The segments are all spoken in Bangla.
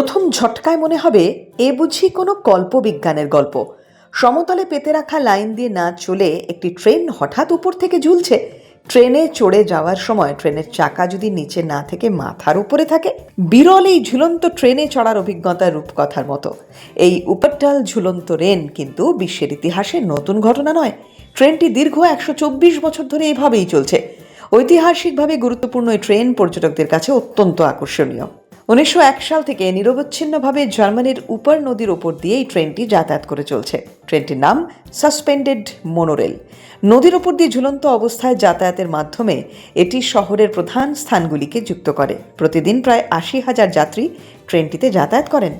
প্রথম ঝটকায় মনে হবে, এ বুঝি কোনো কল্পবিজ্ঞানের গল্প। সমতলে পেতে রাখা লাইন দিয়ে না চলে একটি ট্রেন হঠাৎ উপর থেকে ঝুলছে। ট্রেনে চড়ে যাওয়ার সময় ট্রেনের চাকা যদি নিচে না থেকে মাথার উপরে থাকে, বিরল এই ঝুলন্ত ট্রেনে চড়ার অভিজ্ঞতা রূপকথার মতো। এই উপরটাল ঝুলন্ত রেন কিন্তু বিশ্বের ইতিহাসে নতুন ঘটনা নয়। ট্রেনটি দীর্ঘ একশো চব্বিশ বছর ধরে এভাবেই চলছে। ঐতিহাসিকভাবে গুরুত্বপূর্ণ এই ট্রেন পর্যটকদের কাছে অত্যন্ত আকর্ষণীয়। উনিশশো এক সাল থেকে নিরবচ্ছিন্নভাবে জার্মানির উপর নদীর ওপর দিয়ে এই ট্রেনটি যাতায়াত করে চলছে। ট্রেনটির নাম সাসপেন্ডেড মোনোরেল। নদীর ওপর দিয়ে ঝুলন্ত অবস্থায় যাতায়াতের মাধ্যমে এটি শহরের প্রধান স্থানগুলিকে যুক্ত করে। প্রতিদিন প্রায় আশি হাজার যাত্রী ট্রেনটিতে যাতায়াত করেন।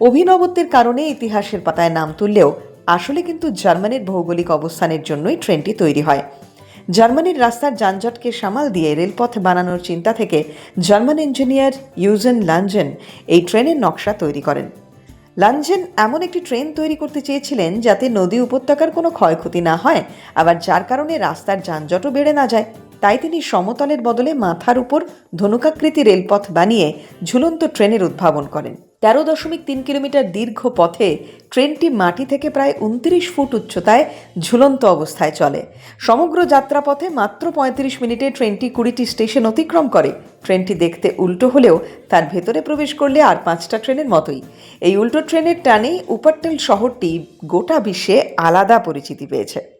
অভিনবত্বের কারণে ইতিহাসের পাতায় নাম তুললেও আসলে কিন্তু জার্মানির ভৌগোলিক অবস্থানের জন্যই ট্রেনটি তৈরি হয়। জার্মানির রাস্তার যানজটকে সামাল দিয়ে রেলপথ বানানোর চিন্তা থেকে জার্মান ইঞ্জিনিয়ার ইউজেন লাঞ্জেন এই ট্রেনের নকশা তৈরি করেন। লাঞ্জেন এমন একটি ট্রেন তৈরি করতে চেয়েছিলেন যাতে নদী উপত্যকার কোনো ক্ষয়ক্ষতি না হয়, আবার যার কারণে রাস্তার যানজটও বেড়ে না যায়। তাই তিনি সমতলের বদলে মাথার উপর ধনুকাকৃতি রেলপথ বানিয়ে ঝুলন্ত ট্রেনের উদ্ভাবন করেন। তেরো দশমিক তিন কিলোমিটার দীর্ঘ পথে ট্রেনটি মাটি থেকে প্রায় উনত্রিশ ফুট উচ্চতায় ঝুলন্ত অবস্থায় চলে। সমগ্র যাত্রাপথে মাত্র পঁয়ত্রিশ মিনিটে ট্রেনটি কুড়িটি স্টেশন অতিক্রম করে। ট্রেনটি দেখতে উল্টো হলেও তার ভেতরে প্রবেশ করলে আর পাঁচটা ট্রেনের মতোই। এই উল্টো ট্রেনের টানেই উপাট্টেল শহরটি গোটা বিশ্বে আলাদা পরিচিতি পেয়েছে।